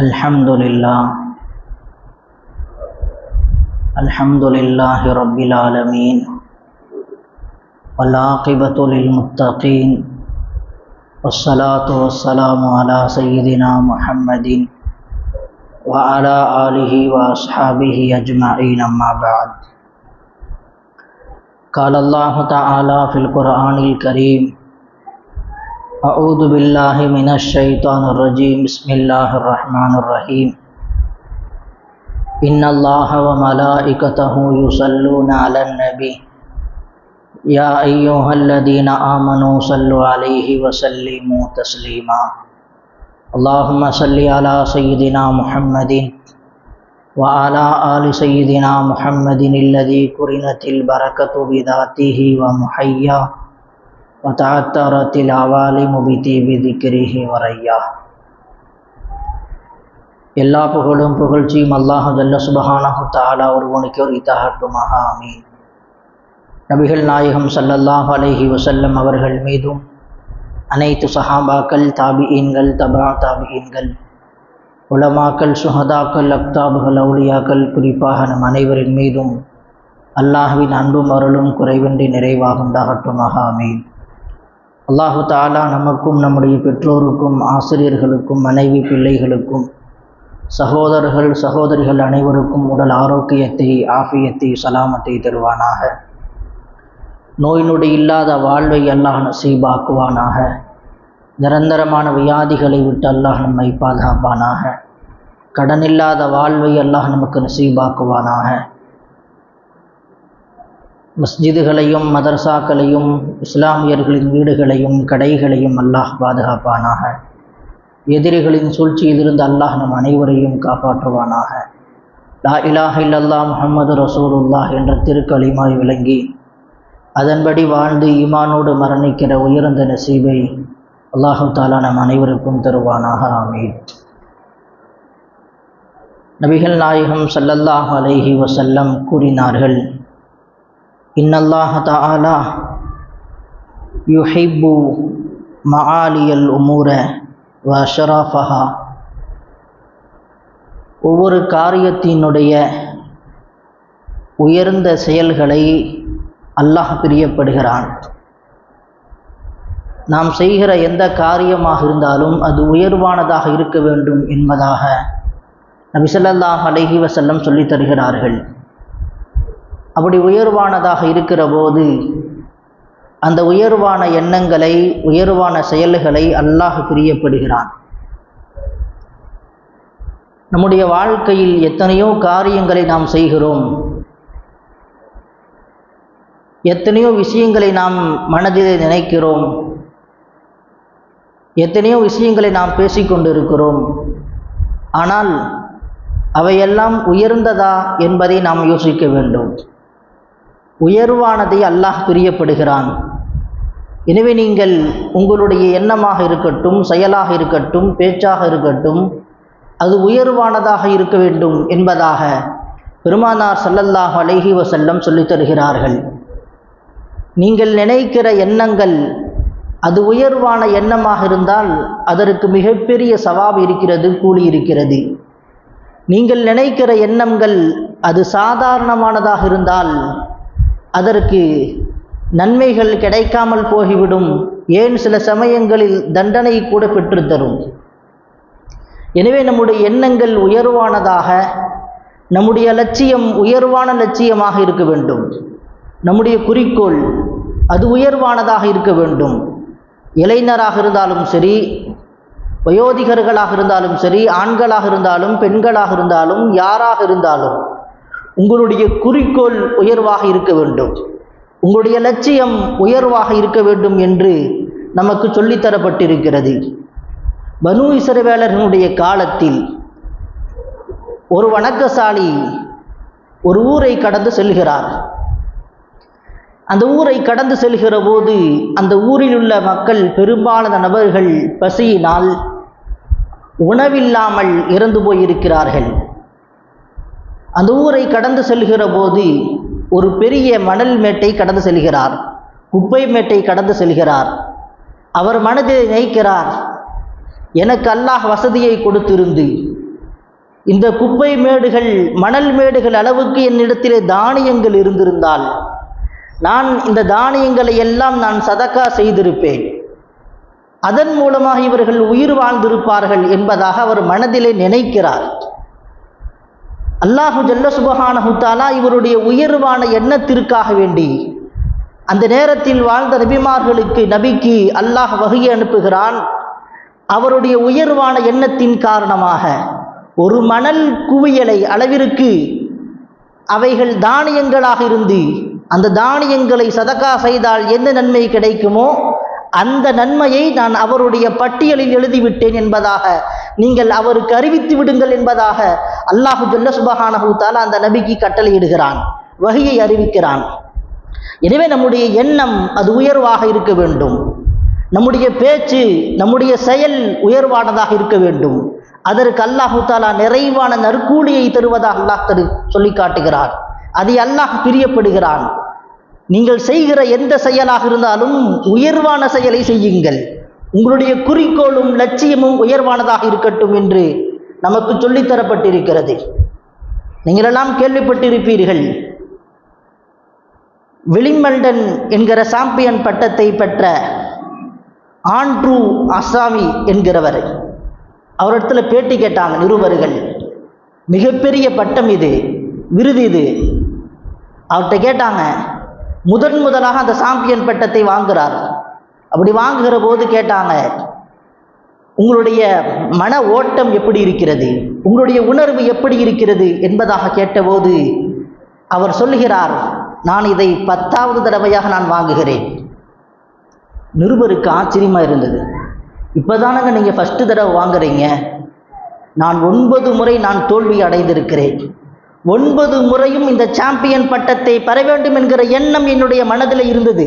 الحمد لله الحمد لله رب العالمين والعاقبة للمتقين والصلاة والسلام على سيدنا محمد وعلى آله وأصحابه أجمعين أما بعد۔ قال الله تعالى في القرآن الكريم اعوذ باللہ من الشیطان الرجیم، بسم اللہ الرحمن الرحیم۔ ان اللہ و ملائکتہ یصلون علی النبی۔ یا ایوہ الذین آمنوا صلو علیہ وسلموا تسلیما۔ اللہم صلی علی سیدنا محمد و علی آل سیدنا محمد الذي قرنت البرکت بذاتیہ و محیہ وتعثرت العوالم بطيب ذكره ورياه எல்லா புகழும் புகழ்ச்சியும் அல்லாஹ் ஜல்ல சுபஹானஹு தாலா ஒருவனுக்கு ஒரு இத்தாகட்டுமாக ஆமீன் நபிகள் நாயகம் ஸல்லல்லாஹு அலைஹி வஸல்லம் அவர்கள் மீதும் அனைத்து சஹாபாக்கள் தாபிஈன்கள் தபா தாபிஈன்கள் உலமாக்கள் சுஹதாக்கள் அக்தாபுகள் அவுலியாக்கள் குறிப்பாக நம் அனைவரின் மீதும் அல்லாஹ்வின் அன்பும் அருளும் குறைவின்றி நிறைவாகுண்டாகட்டுமாக ஆமீன் அல்லாஹு தாலா நமக்கும் நம்முடைய பெற்றோருக்கும் ஆசிரியர்களுக்கும் மனைவி பிள்ளைகளுக்கும் சகோதரர்கள் சகோதரிகள் அனைவருக்கும் உடல் ஆரோக்கியத்தை ஆஃபியத்தை சலாமத்தை தருவானாக. நோய் நொடி இல்லாத வாழ்வை அல்லாஹ் நசீபாக்குவானாக. நிரந்தரமான வியாதிகளை விட்டு அல்லாஹ் நம்மை பாதுகாப்பானாக. கடனில்லாத வாழ்வை அல்லாஹ் நமக்கு நசீபாக்குவானாக. மஸ்ஜிதுகளையும் மதர்சாக்களையும் இஸ்லாமியர்களின் வீடுகளையும் கடைகளையும் அல்லாஹ் பாதுகாப்பானாக. எதிரிகளின் சூழ்ச்சியிலிருந்து அல்லாஹ் நம் அனைவரையும் காப்பாற்றுவானாக. லா இலாஹ இல்லல்லா முஹம்மது ரசூலுல்லா என்ற திருக்களிமாய் விளங்கி அதன்படி வாழ்ந்து ஈமானோடு மரணிக்கிற உயர்ந்த நசீபை அல்லாஹு தாலா நம் அனைவருக்கும் தருவானாக ஆமீன். நபிகள் நாயகம் சல்லல்லாஹ் அலைஹி வசல்லம் கூறினார்கள் இன்னல்லாஹ الله تعالى يحب معالي வ அஷராஃபஹா ஒவ்வொரு காரியத்தினுடைய உயர்ந்த செயல்களை அல்லாஹ் பிரியப்படுகிறான். நாம் செய்கிற எந்த காரியமாக இருந்தாலும் அது உயர்வானதாக இருக்க வேண்டும் என்பதாக நபிசல்லாஹ் அலஹி வசல்லம் சொல்லித் தருகிறார்கள். அப்படி உயர்வானதாக இருக்கிற போது அந்த உயர்வான எண்ணங்களை உயர்வான செயல்களை அல்லாஹ் பிரியப்படுகிறான். நம்முடைய வாழ்க்கையில் எத்தனையோ காரியங்களை நாம் செய்கிறோம். எத்தனையோ விஷயங்களை நாம் மனதிலே நினைக்கிறோம். எத்தனையோ விஷயங்களை நாம் பேசிக்கொண்டிருக்கிறோம். ஆனால் அவையெல்லாம் உயர்ந்ததா என்பதை நாம் யோசிக்க வேண்டும். உயர்வானதை அல்லாஹ் பிரியப்படுகிறான். எனவே நீங்கள் உங்களுடைய எண்ணமாக இருக்கட்டும் செயலாக இருக்கட்டும் பேச்சாக இருக்கட்டும் அது உயர்வானதாக இருக்க வேண்டும் என்பதாக பெருமானார் சல்லல்லாஹ் அலைஹி வசல்லம் சொல்லித் தருகிறார்கள். நீங்கள் நினைக்கிற எண்ணங்கள் அது உயர்வான எண்ணமாக இருந்தால் அதற்கு மிகப்பெரிய சவாப் இருக்கிறது கூலி இருக்கிறது. நீங்கள் நினைக்கிற எண்ணங்கள் அது சாதாரணமானதாக இருந்தால் அதற்கு நன்மைகள் கிடைக்காமல் போகிவிடும். ஏன் சில சமயங்களில் தண்டனை கூட பெற்றுத்தரும் எனவே நம்முடைய எண்ணங்கள் உயர்வானதாக நம்முடைய லட்சியம் உயர்வான லட்சியமாக இருக்க வேண்டும். நம்முடைய குறிக்கோள் அது உயர்வானதாக இருக்க வேண்டும். இளைஞராக இருந்தாலும் சரி வயோதிகர்களாக இருந்தாலும் சரி ஆண்களாக இருந்தாலும் பெண்களாக இருந்தாலும் யாராக இருந்தாலும் உங்களுடைய குறிக்கோள் உயர்வாக இருக்க வேண்டும். உங்களுடைய லட்சியம் உயர்வாக இருக்க வேண்டும் என்று நமக்கு சொல்லித்தரப்பட்டிருக்கிறது. பனு இசைவேலர்களுடைய காலத்தில் ஒரு வணக்கசாலி ஒரு ஊரை கடந்து செல்கிறார். அந்த ஊரை கடந்து செல்கிற போது அந்த ஊரில் உள்ள மக்கள் பெரும்பாலான நபர்கள் பசியினால் உணவில்லாமல் இறந்து போயிருக்கிறார்கள். அந்த ஊரை கடந்து செல்கிற போது ஒரு பெரிய மணல் மேட்டை கடந்து செல்கிறார். குப்பை மேட்டை கடந்து செல்கிறார். அவர் மனதில் நினைக்கிறார் எனக்கு அல்லாஹ் வசதியை கொடுத்திருந்து இந்த குப்பை மேடுகள் மணல் மேடுகள் அளவுக்கு என்னிடத்திலே தானியங்கள் இருந்திருந்தால் நான் இந்த தானியங்களை எல்லாம் நான் சதக்கா செய்திருப்பேன். அதன் மூலமாக இவர்கள் உயிர் வாழ்ந்திருப்பார்கள் என்பதாக அவர் மனதிலே நினைக்கிறார். அல்லாஹு ஜல்ல சுபஹான ஹுத்தாலா இவருடைய உயர்வான எண்ணத்திற்காக வேண்டி அந்த நேரத்தில் வாழ்ந்த நபிமார்களுக்கு நபிக்கு அல்லாஹ் வகையை அனுப்புகிறான். அவருடைய உயர்வான எண்ணத்தின் காரணமாக ஒரு மணல் குவியலை அளவிற்கு அவைகள் தானியங்களாக இருந்து அந்த தானியங்களை சதக்கா செய்தால் எந்த நன்மை கிடைக்குமோ அந்த நன்மையை நான் அவருடைய பட்டியலில் எழுதிவிட்டேன் என்பதாக நீங்கள் அவருக்கு அறிவித்து விடுங்கள் என்பதாக அல்லாஹு ஜல்ல சுபஹானஹூத்தால் அந்த நபிக்கு கட்டளையிடுகிறான் வகையை அறிவிக்கிறான். எனவே நம்முடைய எண்ணம் அது உயர்வாக இருக்க வேண்டும். நம்முடைய பேச்சு நம்முடைய செயல் உயர்வானதாக இருக்க வேண்டும். அதற்கு அல்லாஹு தாலா நிறைவான நற்கூலியை தருவதாக அல்லாஹ் தரு சொல்லி காட்டுகிறான் அதை அல்லாஹ் பிரியப்படுகிறான். நீங்கள் செய்கிற எந்த செயலாக இருந்தாலும் உயர்வான செயலை செய்யுங்கள். உங்களுடைய குறிக்கோளும் லட்சியமும் உயர்வானதாக இருக்கட்டும் என்று நமக்கு சொல்லித்தரப்பட்டிருக்கிறது. நீங்களெல்லாம் கேள்விப்பட்டிருப்பீர்கள். விளிமல்டன் என்கிற சாம்பியன் பட்டத்தை பெற்ற ஆண்ட்ரூ அசாமி என்கிறவர். அவரிடத்துல பேட்டி கேட்டாங்க நிருபர்கள். மிகப்பெரிய பட்டம் இது விருது இது. அவர்கிட்ட கேட்டாங்க முதன் முதலாக அந்த சாம்பியன் பட்டத்தை வாங்குகிறார் அப்படி வாங்குகிற போது கேட்டாங்க உங்களுடைய மன ஓட்டம் எப்படி இருக்கிறது? உங்களுடைய உணர்வு எப்படி இருக்கிறது என்பதாக கேட்டபோது அவர் சொல்லுகிறார் நான் இதை பத்தாவது தடவையாக நான் வாங்குகிறேன். நிருபருக்கு ஆச்சரியமாக இருந்தது. இப்போதானங்க நீங்கள் ஃபஸ்ட்டு தடவை வாங்குறீங்க? நான் ஒன்பது முறை நான் தோல்வி அடைந்திருக்கிறேன். ஒன்பது முறையும் இந்த சாம்பியன் பட்டத்தை பெற வேண்டும் என்கிற எண்ணம் என்னுடைய மனதில் இருந்தது.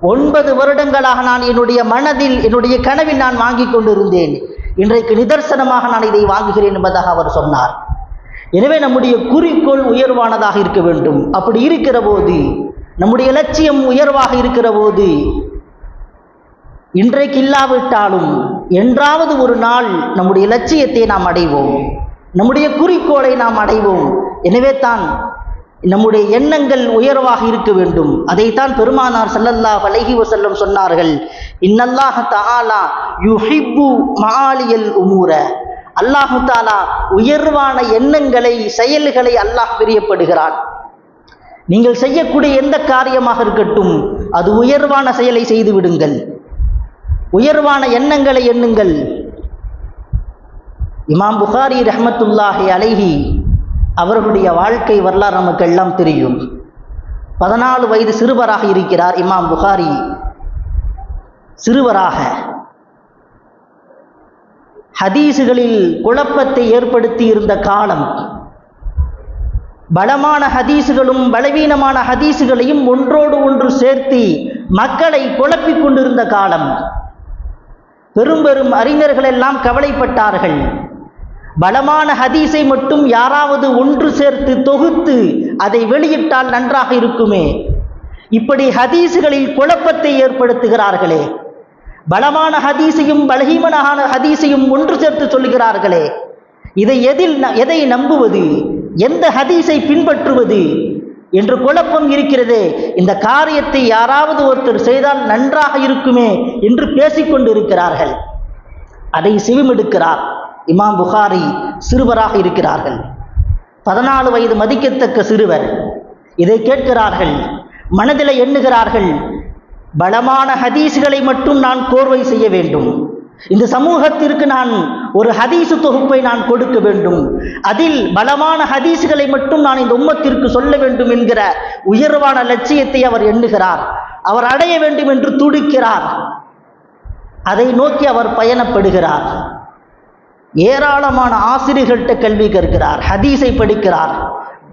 ஒன்பது வருடங்களாக நான் என்னுடைய மனதில் என்னுடைய கனவில் நான் வாங்கி கொண்டிருந்தேன். இன்றைக்கு நிதர்சனமாக நான் இதை வாங்குகிறேன் என்பதாக அவர் சொன்னார். எனவே நம்முடைய குறிக்கோள் உயர்வானதாக இருக்க வேண்டும். அப்படி இருக்கிற போது நம்முடைய லட்சியம் உயர்வாக இருக்கிற போது இன்றைக்கு இல்லாவிட்டாலும் என்றாவது ஒரு நாள் நம்முடைய லட்சியத்தை நாம் அடைவோம். நம்முடைய குறிக்கோளை நாம் அடைவோம். எனவே தான் நம்முடைய எண்ணங்கள் உயர்வாக இருக்க வேண்டும். அதைத்தான் பெருமானார் சல்லல்லா அலைஹி வசல்லம் சொன்னார்கள். இன்னல்லாஹ தாலா யுஹிப்பு மாலியல் உமூர. அல்லாஹு தாலா உயர்வான எண்ணங்களை செயல்களை அல்லாஹ் பிரியப்படுகிறான். நீங்கள் செய்யக்கூடிய எந்த காரியமாக இருக்கட்டும் அது உயர்வான செயலை செய்து விடுங்கள். உயர்வான எண்ணங்களை எண்ணுங்கள். இமாம் புகாரி ரஹமத்துல்லாஹி அலைஹி அவர்களுடைய வாழ்க்கை வரலாறு நமக்கு எல்லாம் தெரியும். பதினாலு வயது சிறுவராக இருக்கிறார் இமாம் புகாரி. சிறுவராக. ஹதீஸுகளில் குழப்பத்தை ஏற்படுத்தி இருந்த காலம். பலமான ஹதீஸுகளும் பலவீனமான ஹதீஸுகளையும் ஒன்றோடு ஒன்று சேர்த்து மக்களை குழப்பிக் கொண்டிருந்த காலம். பெரும் பெரும் அறிஞர்கள் எல்லாம் கவலைப்பட்டார்கள். பலமான ஹதீஸை மட்டும் யாராவது ஒன்று சேர்த்து தொகுத்து அதை வெளியிட்டால் நன்றாக இருக்குமே. இப்படி ஹதீஸுகளில் குழப்பத்தை ஏற்படுத்துகிறார்களே. பலமான ஹதீஸையும் பலகீனமான ஹதீஸையும் ஒன்று சேர்த்து சொல்லுகிறார்களே. இதை எதில் ந- எதை நம்புவது? எந்த ஹதீஸை பின்பற்றுவது? என்று குழப்பம் இருக்கிறதே. இந்த காரியத்தை யாராவது ஒருத்தர் செய்தால் நன்றாக இருக்குமே என்று பேசிக்கொண்டிருக்கிறார்கள். அதை செவிமெடுக்கிறார். இமாம் புகாரி சிறுவராக இருக்கிறார்கள். பதினாலு வயது மதிக்கத்தக்க சிறுவர். இதை கேட்கிறார்கள் மனதில் எண்ணுகிறார்கள் பலமான ஹதீஸ்களை மட்டும் நான் கோர்வை செய்ய வேண்டும். இந்த சமூகத்திற்கு நான் ஒரு ஹதீசு தொகுப்பை நான் கொடுக்க வேண்டும். அதில் பலமான ஹதீசுகளை மட்டும் நான் இந்த உம்மத்திற்கு சொல்ல வேண்டும் என்கிற உயர்வான லட்சியத்தை அவர் எண்ணுகிறார். அவர் அடைய வேண்டும் என்று துடிக்கிறார். அதை நோக்கி அவர் பயணப்படுகிறார். ஏராளமான ஆசிரியர்கள்ட்ட கல்வி கற்கிறார் ஹதீஸை படிக்கிறார்.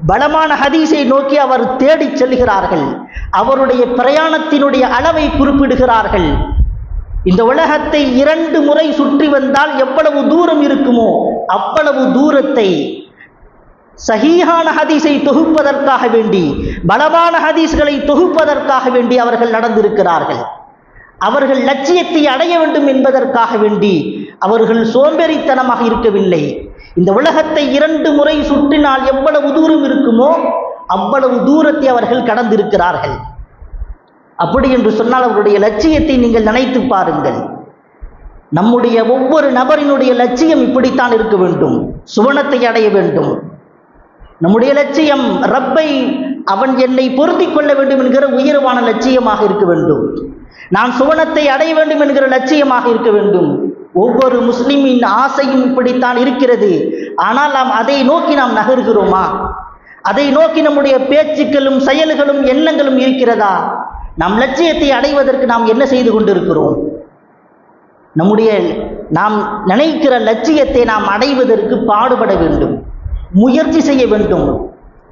பலமான ஹதீஸை நோக்கி அவர் தேடிச் செல்கிறார்கள். அவருடைய பிரயாணத்தினுடைய அளவை குறிப்பிடுகிறார்கள். இந்த உலகத்தை இரண்டு முறை சுற்றி வந்தால் எவ்வளவு தூரம் இருக்குமோ அவ்வளவு தூரத்தை சஹீஹான ஹதீஸை தொகுப்பதற்காக வேண்டி பலமான ஹதீஸ்களை தொகுப்பதற்காக வேண்டி அவர்கள் நடந்திருக்கிறார்கள். அவர்கள் லட்சியத்தை அடைய வேண்டும் என்பதற்காக வேண்டி அவர்கள் சோம்பேறித்தனமாக இருக்கவில்லை. இந்த உலகத்தை இரண்டு முறை சுற்றினால் எவ்வளவு தூரம் இருக்குமோ அவ்வளவு தூரத்தை அவர்கள் கடந்திருக்கிறார்கள். அப்படி என்று சொன்னால் அவருடைய லட்சியத்தை நீங்கள் நினைத்து பாருங்கள். நம்முடைய ஒவ்வொரு நபரினுடைய லட்சியம் இப்படித்தான் இருக்க வேண்டும். சுவனத்தை அடைய வேண்டும். நம்முடைய லட்சியம் ரப்பை அவன் என்னை பொருத்தி கொள்ள வேண்டும் என்கிற உயர்வான லட்சியமாக இருக்க வேண்டும். நான் சுவனத்தை அடைய வேண்டும் என்கிற லட்சியமாக இருக்க வேண்டும். ஒவ்வொரு முஸ்லிமின் ஆசையும் இப்படித்தான் இருக்கிறது. ஆனால் நாம் அதை நோக்கி நாம் நகர்கிறோமா? அதை நோக்கி நம்முடைய பேச்சுக்களும் செயல்களும் எண்ணங்களும் இருக்கிறதா? நம் லட்சியத்தை அடைவதற்கு நாம் என்ன செய்து கொண்டிருக்கிறோம்? நம்முடைய நாம் நினைக்கிற லட்சியத்தை நாம் அடைவதற்கு பாடுபட வேண்டும். முயற்சி செய்ய வேண்டும்.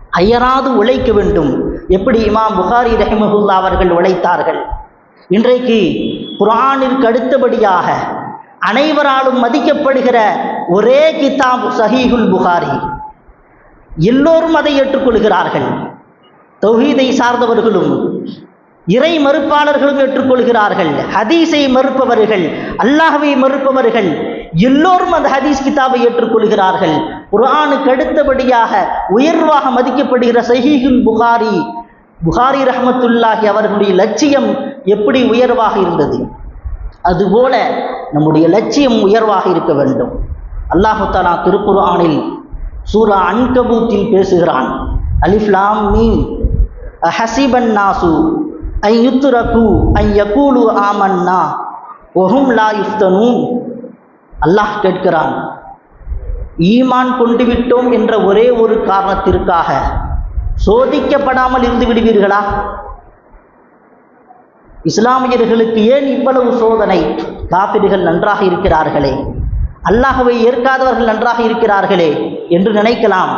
அயராது உழைக்க வேண்டும். எப்படி இமாம் புகாரி ரஹிமஹுல்லா அவர்கள் உழைத்தார்கள்? இன்றைக்கு குரானிற்கு அடுத்தபடியாக அனைவராலும் மதிக்கப்படுகிற ஒரே கிதாப் சஹீகுல் புகாரி. எல்லோரும் அதை ஏற்றுக்கொள்கிறார்கள். தௌஹீதை சார்ந்தவர்களும் இறை மறுப்பாளர்களும் ஏற்றுக்கொள்கிறார்கள். ஹதீஸை மறுப்பவர்கள் அல்லாஹவை மறுப்பவர்கள் எல்லோரும் அந்த ஹதீஸ் கிதாபை ஏற்றுக்கொள்கிறார்கள். குரானுக்கு அடுத்தபடியாக உயர்வாக மதிக்கப்படுகிற சஹீகுல் புகாரி புகாரி ரஹமத்துல்லாஹி அவர்களுடைய லட்சியம் எப்படி உயர்வாக இருந்தது? அதுபோல நம்முடைய லட்சியம் உயர்வாக இருக்க வேண்டும். அல்லாஹு தாலா திருக்குர்ஆனில் சூரா அன்கபூத்தில் பேசுகிறான். அலிஃப்லாம் மீம். ஹசிபன் நாசு ஐ யுத்துரகு ஐ யகூலு ஆமன்னா. ஒஹும் லா யுஃப்தனூன். அல்லாஹ் கேட்கிறான் ஈமான் கொண்டு விட்டோம் என்ற ஒரே ஒரு காரணத்திற்காக சோதிக்கப்படாமல் இருந்து விடுவீர்களா? இஸ்லாமியர்களுக்கு ஏன் இவ்வளவு சோதனை? காப்பிர்கள் நன்றாக இருக்கிறார்களே. அல்லாஹவை ஏற்காதவர்கள் நன்றாக இருக்கிறார்களே என்று நினைக்கலாம்.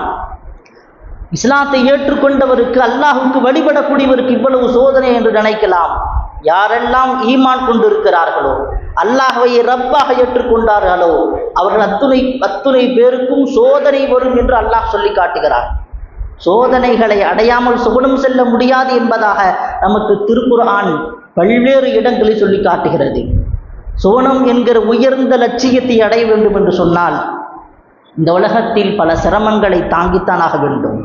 இஸ்லாத்தை ஏற்றுக்கொண்டவருக்கு அல்லாஹுக்கு வழிபடக்கூடியவருக்கு இவ்வளவு சோதனை என்று நினைக்கலாம். யாரெல்லாம் ஈமான் கொண்டிருக்கிறார்களோ அல்லாஹவை ரப்பாக ஏற்றுக்கொண்டார்களோ அவர்கள் அத்துணை அத்துணை பேருக்கும் சோதனை வரும் என்று அல்லாஹ் சொல்லி காட்டுகிறார். சோதனைகளை அடையாமல் சுகுணம் செல்ல முடியாது என்பதாக நமக்கு திருக்குர்ஆன் பல்வேறு இடங்களில் சொல்லி காட்டுகிறது. சோனம் என்கிற உயர்ந்த லட்சியத்தை அடைய வேண்டும் என்று சொன்னால் இந்த உலகத்தில் பல சிரமங்களை தாங்கித்தான் ஆக வேண்டும்.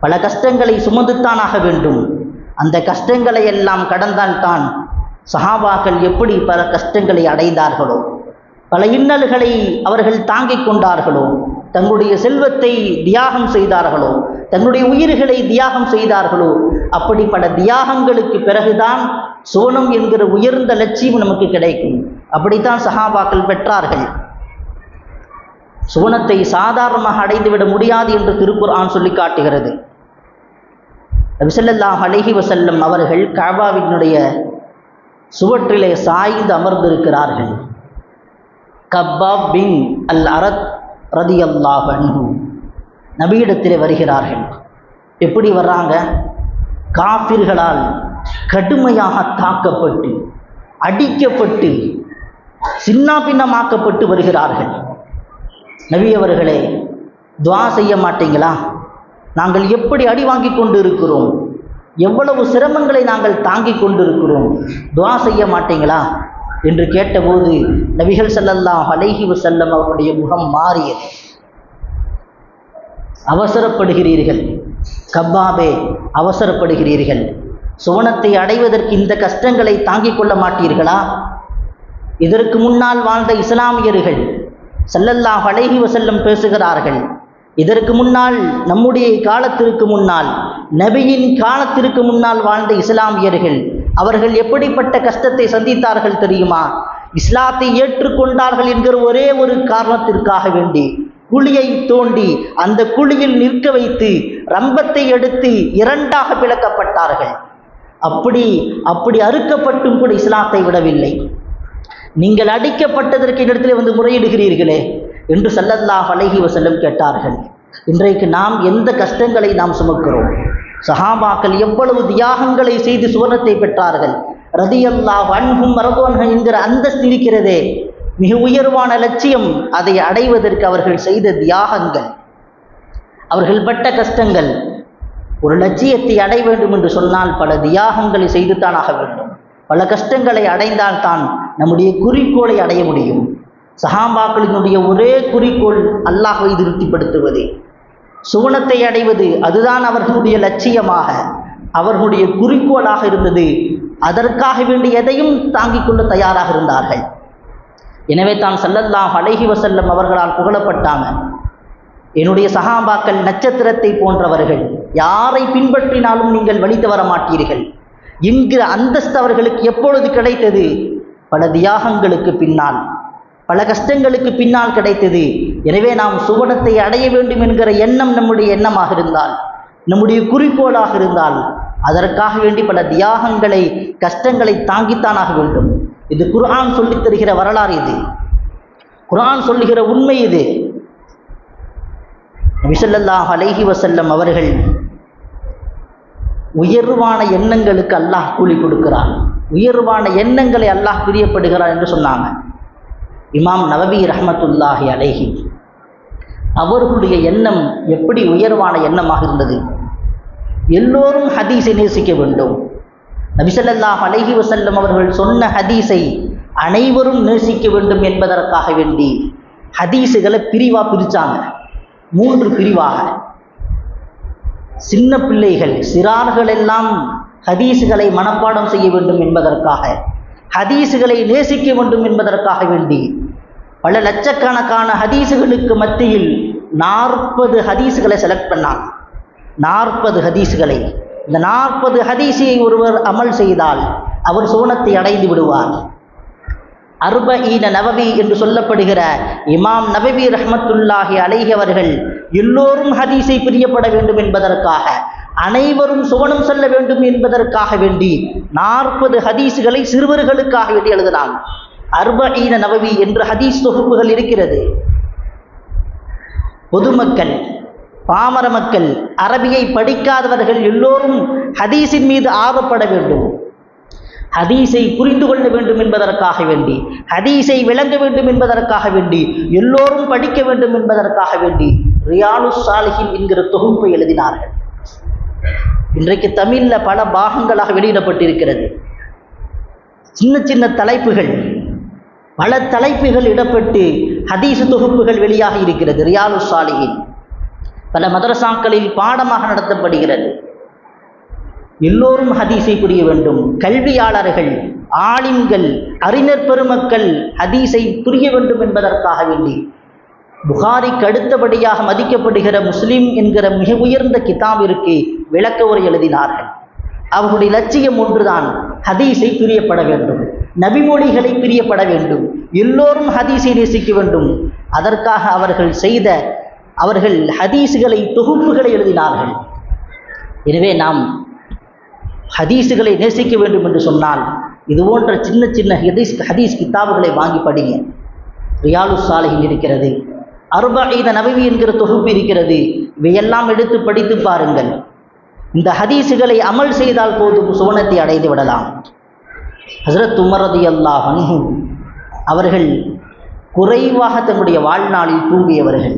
பல கஷ்டங்களை சுமந்துத்தான் ஆக வேண்டும். அந்த கஷ்டங்களை எல்லாம் கடந்தால்தான் சஹாபாக்கள் எப்படி பல கஷ்டங்களை அடைந்தார்களோ பல இன்னல்களை அவர்கள் தாங்கிக் கொண்டார்களோ தங்களுடைய செல்வத்தை தியாகம் செய்தார்களோ தங்களுடைய உயிர்களை தியாகம் செய்தார்களோ? அப்படி பல தியாகங்களுக்கு பிறகுதான் சோனம் என்கிற உயர்ந்த லட்சியம் நமக்கு கிடைக்கும். அப்படித்தான் சஹாபாக்கள் பெற்றார்கள். சுவனத்தை சாதாரணமாக அடைந்துவிட முடியாது என்று திருக்குர்ஆன் சொல்லி காட்டுகிறது. விசல்லல்லாஹ் அலஹி வசல்லம் அவர்கள் காபாவினுடைய சுவற்றிலே சாய்ந்து அமர்ந்திருக்கிறார்கள். கப்பாப் பின் அல் அரத் ரதி அல்லாஹ் அன்ஹு. நபியிடத்திலே வருகிறார்கள். எப்படி வர்றாங்க? காபிர்களால் கடுமையாக தாக்கப்பட்டு அடிக்கப்பட்டு சின்ன பின்னமாக்கப்பட்டு வருகிறார்கள். நவியவர்களே துவா செய்ய மாட்டீங்களா? நாங்கள் எப்படி அடி வாங்கி கொண்டு இருக்கிறோம் எவ்வளவு சிரமங்களை நாங்கள் தாங்கிக் கொண்டிருக்கிறோம்? துவா செய்ய மாட்டீங்களா? என்று கேட்டபோது நபிகள் ஸல்லல்லாஹு அலைஹி வசல்லம் அவருடைய முகம் மாறியது. அவசரப்படுகிறீர்கள். கப்பாபே அவசரப்படுகிறீர்கள். சுவனத்தை அடைவதற்கு இந்த கஷ்டங்களை தாங்கிக் கொள்ள மாட்டீர்களா? இதற்கு முன்னால் வாழ்ந்த இஸ்லாமியர்கள் ஸல்லல்லாஹு அழகி வசல்லம் பேசுகிறார்கள் இதற்கு முன்னால் நம்முடைய காலத்திற்கு முன்னால் நபியின் காலத்திற்கு முன்னால் வாழ்ந்த இஸ்லாமியர்கள் அவர்கள் எப்படிப்பட்ட கஷ்டத்தை சந்தித்தார்கள் தெரியுமா? இஸ்லாத்தை ஏற்றுக்கொண்டார்கள் என்கிற ஒரே ஒரு காரணத்திற்காக வேண்டி குழியை தோண்டி அந்த குழியில் நிற்க வைத்து ரம்பத்தை எடுத்து இரண்டாக பிளக்கப்பட்டார்கள். அப்படி அப்படி அறுக்கப்பட்டும் கூட இஸ்லாத்தை விடவில்லை. நீங்கள் அடிக்கப்பட்டதற்கு இடத்திலே வந்து முறையிடுகிறீர்களே என்று சல்லல்லாஹ் அலஹி வசல்லம் கேட்டார்கள். இன்றைக்கு நாம் எந்த கஷ்டங்களை நாம் சுமக்கிறோம்? சஹாபாக்கள் எவ்வளவு தியாகங்களை செய்து சுவர்ணத்தை பெற்றார்கள். ரதியல்லாஹ் அன்பும் மரபோன்கள் என்கிற அந்தஸ்து இருக்கிறதே. மிக உயர்வான லட்சியம் அதை அடைவதற்கு அவர்கள் செய்த தியாகங்கள். அவர்கள் பட்ட கஷ்டங்கள். ஒரு லட்சியத்தை அடைய வேண்டும் என்று சொன்னால் பல தியாகங்களை செய்துத்தான் ஆக வேண்டும். பல கஷ்டங்களை அடைந்தால்தான் நம்முடைய குறிக்கோளை அடைய முடியும். சஹாபாக்களினுடைய ஒரே குறிக்கோள் அல்லாஹை திருப்திப்படுத்துவது. சுவனத்தை அடைவது அதுதான் அவர்களுடைய லட்சியமாக. அவர்களுடைய குறிக்கோளாக இருந்தது. அதற்காக வேண்டி எதையும் தாங்கிக் கொள்ள தயாராக இருந்தார்கள். எனவே தான் சல்லல்லாஹ் அழகி வசல்லம் அவர்களால் புகழப்பட்டாங்க. என்னுடைய சகாபாக்கள் நட்சத்திரத்தை போன்றவர்கள் யாரை பின்பற்றினாலும் நீங்கள் வழி தவற மாட்டீர்கள். என்கிற அந்தஸ்து அவர்களுக்கு எப்பொழுது கிடைத்தது? பல தியாகங்களுக்கு பின்னால் பல கஷ்டங்களுக்கு பின்னால் கிடைத்தது. எனவே நாம் சுவனத்தை அடைய வேண்டும் என்கிற எண்ணம் நம்முடைய எண்ணமாக இருந்தால் நம்முடைய குறிக்கோளாக இருந்தால் அதற்காக வேண்டி பல தியாகங்களை கஷ்டங்களை தாங்கித்தானாக வேண்டும். இது குர்ஆன் சொல்லித் தருகிற வரலாறு இது. குர்ஆன் சொல்லுகிற உண்மை இது. நபிசல்லாஹ் அலைஹி வசல்லம் அவர்கள் உயர்வான எண்ணங்களுக்கு அல்லாஹ் கூலி கொடுக்கிறான் உயர்வான எண்ணங்களை அல்லாஹ் பிரியப்படுகிறான் என்று சொன்னாங்க. இமாம் நவபி ரஹமத்துல்லாஹி அலைஹி. அவர்களுடைய எண்ணம் எப்படி உயர்வான எண்ணமாக இருந்தது? எல்லோரும் ஹதீஸை நேசிக்க வேண்டும். நபிசல்லாஹ் அலஹி வசல்லம் அவர்கள் சொன்ன ஹதீஸை அனைவரும் நேசிக்க வேண்டும் என்பதற்காக வேண்டி ஹதீஸுகளை பிரிவாக பிரித்தாங்க மூன்று பிரிவாக. சின்ன பிள்ளைகள் சிறார்கள் எல்லாம் ஹதீஸுகளை மனப்பாடம் செய்ய வேண்டும் என்பதற்காக ஹதீஸுகளை நேசிக்க வேண்டும் என்பதற்காக வேண்டி பல லட்சக்கணக்கான ஹதீஸுகளுக்கு மத்தியில் நாற்பது ஹதீஸுகளை செலக்ட் பண்ணாங்க. நாற்பது ஹதீஸுகளை. இந்த நாற்பது ஹதீஸை ஒருவர் அமல் செய்தால் அவர் சோனத்தை அடைந்து விடுவார். அர்பஈன நவவி என்று சொல்லப்படுகிற இமாம் நபவி ரஹமத்துல்லாஹி அலைஹி அவர்கள் எல்லோரும் ஹதீஸை பிரியப்பட வேண்டும் என்பதற்காக அனைவரும் சுவனம் செல்ல வேண்டும் என்பதற்காக வேண்டி நாற்பது ஹதீஸுகளை சிறுவர்களுக்காக வேண்டி எழுதினாங்க அர்பஈன நவவி என்று ஹதீஸ் தொகுப்புகள் இருக்கிறது. பொதுமக்கள் பாமர மக்கள் அரபியை படிக்காதவர்கள் எல்லோரும் ஹதீஸின் மீது ஆர்வப்பட வேண்டும். ஹதீஸை புரிந்து கொள்ள வேண்டும் என்பதற்காக வேண்டி ஹதீஸை விளங்க வேண்டும் என்பதற்காக வேண்டி எல்லோரும் படிக்க வேண்டும் என்பதற்காக வேண்டி ரியாலு சாலிஹின் என்கிற தொகுப்பை எழுதினார்கள். இன்றைக்கு தமிழில் பல பாகங்களாக வெளியிடப்பட்டிருக்கிறது. சின்ன சின்ன தலைப்புகள் பல தலைப்புகள் இடப்பட்டு ஹதீஸ் தொகுப்புகள் வெளியாக இருக்கிறது ரியாலு சாலிஹின். பல மதரசாக்களில் பாடமாக நடத்தப்படுகிறது. எல்லோரும் ஹதீஸை புரிய வேண்டும். கல்வியாளர்கள் ஆலிம்கள் அறிஞர் பெருமக்கள் ஹதீஸை புரிய வேண்டும் என்பதற்காக வேண்டி. புகாரிக்கு அடுத்தபடியாக மதிக்கப்படுகிற முஸ்லீம் என்கிற மிக உயர்ந்த கிதாபிற்கு விளக்க உரை எழுதினார்கள். அவர்களுடைய லட்சியம் ஒன்றுதான் ஹதீஸை பிரியப்பட வேண்டும். நபிமொழிகளை பிரியப்பட வேண்டும். எல்லோரும் ஹதீஸை நேசிக்க வேண்டும். அதற்காக அவர்கள் செய்த அவர்கள் ஹதீஸுகளை தொகுப்புகளை எழுதினார்கள். எனவே நாம் ஹதீஸுகளை நேசிக்க வேண்டும் என்று சொன்னால் இது போன்ற சின்ன சின்ன ஹதீஸ் ஹதீஸ் கித்தாபுகளை வாங்கி படிங்க. ரியாலு சாலையில் இருக்கிறது. அருபாயுத நபவி என்கிற தொகுப்பு இருக்கிறது. இவையெல்லாம் எடுத்து படித்து பாருங்கள். இந்த ஹதீஸுகளை அமல் செய்தால் போதும் சுவனத்தை அடைந்து விடலாம். ஹசரத் உமரதி அல்லாஹ் அவர்கள் குறைவாக தன்னுடைய வாழ்நாளில் தூங்கியவர்கள்.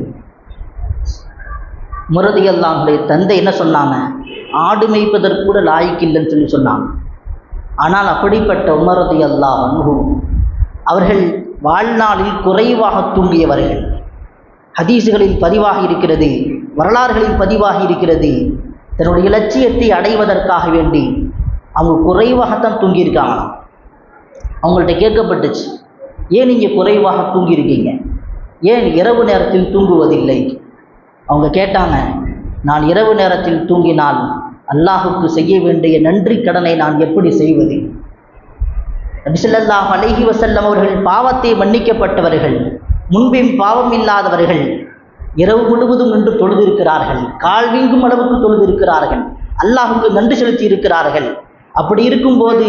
முரதி அல்லாஹுடைய தந்தை என்ன சொன்னாங்க ஆடு மேய்ப்பதற்கு கூட லாய்க்கு இல்லைன்னு சொல்லி சொன்னாங்க. ஆனால் அப்படிப்பட்ட உமரதி அல்லாஹ் அனுகும் அவர்கள் வாழ்நாளில் குறைவாக தூங்கியவர்கள். ஹதீஸுகளில் பதிவாக இருக்கிறது வரலாறுகளில் பதிவாக இருக்கிறது. தன்னுடைய இலட்சியத்தை அடைவதற்காக வேண்டி அவங்க குறைவாகத்தான் தூங்கியிருக்காங்களாம் அவங்கள்ட்ட கேட்கப்பட்டுச்சு ஏன் நீங்கள் குறைவாக தூங்கியிருக்கீங்க? ஏன் இரவு நேரத்தில் தூங்குவதில்லை? அவங்க கேட்டாங்க நான் இரவு நேரத்தில் தூங்கினால் அல்லாஹுக்கு செய்ய வேண்டிய நன்றி கடனை நான் எப்படி செய்வது? நபிசல்லாஹ் அலஹி வசல்லம் அவர்கள் பாவத்தை மன்னிக்கப்பட்டவர்கள் முன்பின் பாவம் இல்லாதவர்கள் இரவு முழுவதும் நின்று தொழுதிருக்கிறார்கள் கால் வீங்கும் அளவுக்கு தொழுதிருக்கிறார்கள் அல்லாஹுக்கு நன்றி செலுத்தி இருக்கிறார்கள். அப்படி இருக்கும்போது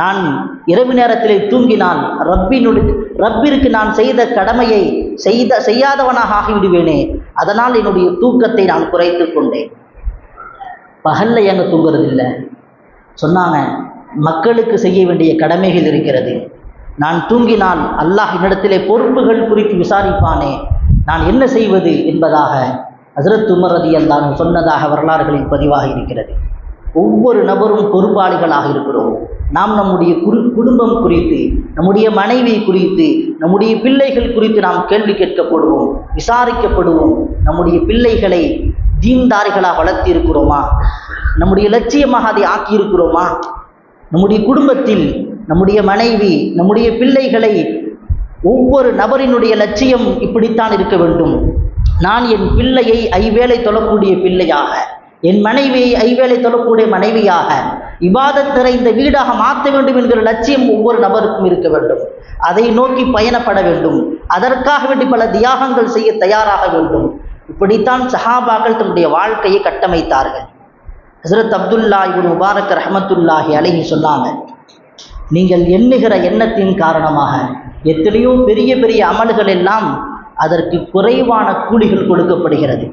நான் இரவு நேரத்திலே தூங்கினால் ரப்பினுடைய ரப்பிற்கு நான் செய்த கடமையை செய்த செய்யாதவனாக ஆகிவிடுவேனே. அதனால் என்னுடைய தூக்கத்தை நான் குறைத்து கொண்டேன். பகல்ல எங்க தூங்குறதில்லை? சொன்னாங்க மக்களுக்கு செய்ய வேண்டிய கடமைகள் இருக்கிறது. நான் தூங்கினால் அல்லாஹ் என்னிடத்திலே பொறுப்புகள் குறித்து விசாரிப்பானே. நான் என்ன செய்வது என்பதாக ஹசரத் உமர் ரதி அல்லாஹ் சொன்னதாக வரலாறுகளில் பதிவாக இருக்கிறது. ஒவ்வொரு நபரும் பொறுப்பாளிகளாக இருக்கிறோம். நாம் நம்முடைய குரு குடும்பம் குறித்து நம்முடைய மனைவி குறித்து நம்முடைய பிள்ளைகள் குறித்து நாம் கேள்வி கேட்கப்படுவோம் விசாரிக்கப்படுவோம். நம்முடைய பிள்ளைகளை தீன்தாரிகளாக வளர்த்தி இருக்கிறோமா நம்முடைய லட்சியமாக அதை ஆக்கியிருக்கிறோமா? நம்முடைய குடும்பத்தில் நம்முடைய மனைவி நம்முடைய பிள்ளைகளை ஒவ்வொரு நபரினுடைய லட்சியம் இப்படித்தான் இருக்க வேண்டும். நான் என் பிள்ளையை ஐவேளை தொழக்கூடிய பிள்ளையாக என் மனைவியை ஐவேளை தொழக்கூடிய மனைவியாக விவாதத்திறை இந்த வீடாக மாற்ற வேண்டும் என்கிற லட்சியம் ஒவ்வொரு நபருக்கும் இருக்க வேண்டும். அதை நோக்கி பயணப்பட வேண்டும். அதற்காக வேண்டி பல தியாகங்கள் செய்ய தயாராக வேண்டும். இப்படித்தான் சஹாபாக்கள் தன்னுடைய வாழ்க்கையை கட்டமைத்தார்கள். ஹசரத் அப்துல்லா இவன் முபாரக் ரஹமத்துல்லாஹி அழகி சொன்னாங்க நீங்கள் எண்ணுகிற எண்ணத்தின் காரணமாக எத்தனையோ பெரிய பெரிய அமல்கள் எல்லாம் அதற்கு குறைவான கூலிகள் கொடுக்கப்படுகிறது.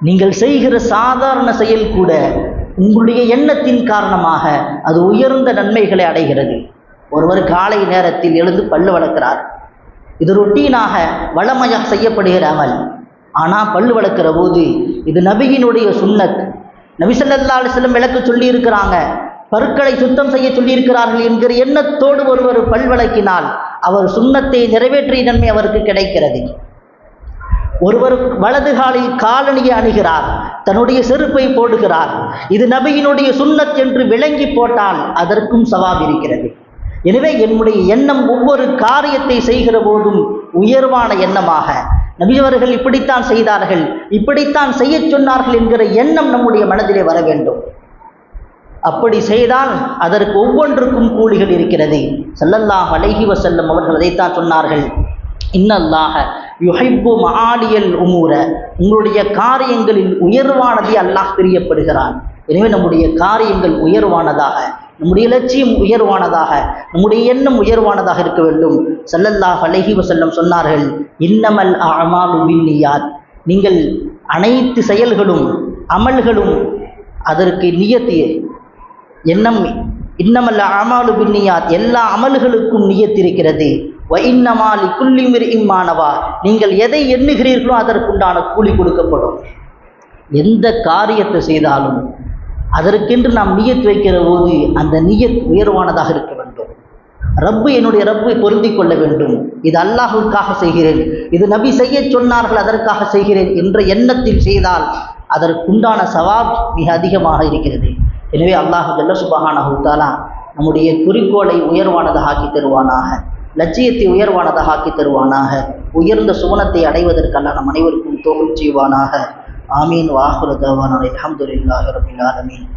நீங்கள் செய்கிற சாதாரண செயல் கூட உங்களுடைய எண்ணத்தின் காரணமாக அது உயர்ந்த நன்மைகளை அடைகிறது. ஒருவர் காலை நேரத்தில் எழுந்து பல்லு வளர்க்கிறார். இது ரொட்டீனாக வளமையாக செய்யப்படுகிற அமல். ஆனால் பல்லு வளர்க்கிற போது இது நபியினுடைய சுண்ணத் நபிசல்லா அலிஸ்லம் விளக்கு சொல்லி இருக்கிறாங்க பற்களை சுத்தம் செய்ய சொல்லியிருக்கிறார்கள் என்கிற எண்ணத்தோடு ஒருவர் பல் வளர்க்கினால் அவர் சுண்ணத்தை நிறைவேற்றிய நன்மை அவருக்கு கிடைக்கிறது. ஒருவர் வலது காலில் காலணியை அணுகிறார் தன்னுடைய செருப்பை போடுகிறார். இது நபியினுடைய சுண்ணத் என்று விளங்கி போட்டால் அதற்கும் சவாப் இருக்கிறது. எனவே என்னுடைய எண்ணம் ஒவ்வொரு காரியத்தை செய்கிற போதும் உயர்வான எண்ணமாக. நபியவர்கள் இப்படித்தான் செய்தார்கள் இப்படித்தான் செய்ய சொன்னார்கள் என்கிற எண்ணம் நம்முடைய மனதிலே வர வேண்டும். அப்படி செய்தால் அதற்கு ஒவ்வொன்றுக்கும் கூலிகள் இருக்கிறது. செல்லல்லாஹ் அலைஹி வசல்லம் அவர்கள் அதைத்தான் சொன்னார்கள். இன்னல்லாக யுஹைப்பு மாலியல் உமூர. உங்களுடைய காரியங்களில் உயர்வானதை அல்லாஹ் பிரியப்படுகிறான். எனவே நம்முடைய காரியங்கள் உயர்வானதாக நம்முடைய லட்சியம் உயர்வானதாக நம்முடைய எண்ணம் உயர்வானதாக இருக்க வேண்டும். சல்லல்லாஹ் அலஹி வசல்லம் சொன்னார்கள் இன்னமல் அமாலு பின்னியாத். நீங்கள் அனைத்து செயல்களும் அமல்களும் அதற்கு நியத்து எண்ணம் இன்னமல்ல அமாலு பின்னியாத். எல்லா அமல்களுக்கும் நியத்திருக்கிறது வைன்னமாலி இன்னமாலி இம்மானவா நீங்கள் எதை எண்ணுகிறீர்களோ அதற்குண்டான கூலி கொடுக்கப்படும். எந்த காரியத்தை செய்தாலும் அதற்கென்று நாம் நீயத் வைக்கிற போது அந்த நியத் உயர்வானதாக இருக்க வேண்டும். ரப்பு என்னுடைய ரப்பை பொருந்தி கொள்ள வேண்டும். இது அல்லாஹுக்காக செய்கிறேன். இது நபி செய்ய சொன்னார்கள் அதற்காக செய்கிறேன் என்ற எண்ணத்தில் செய்தால் அதற்குண்டான சவாப் மிக அதிகமாக இருக்கிறது. எனவே அல்லாஹு ஜல்ல சுபஹானா நம்முடைய குறிக்கோளை உயர்வானதாக ஆக்கி தருவானாக. லட்சியத்தை உயர்வானதாக ஆக்கி தருவானாக. உயர்ந்த சுவனத்தை அடைவதற்கல்ல நம் அனைவருக்கும் தோல் செய்வானாக. ஆமீன். வாகுல தவான. அலமதுல்லாஹி ரபில் ஆலமீன்.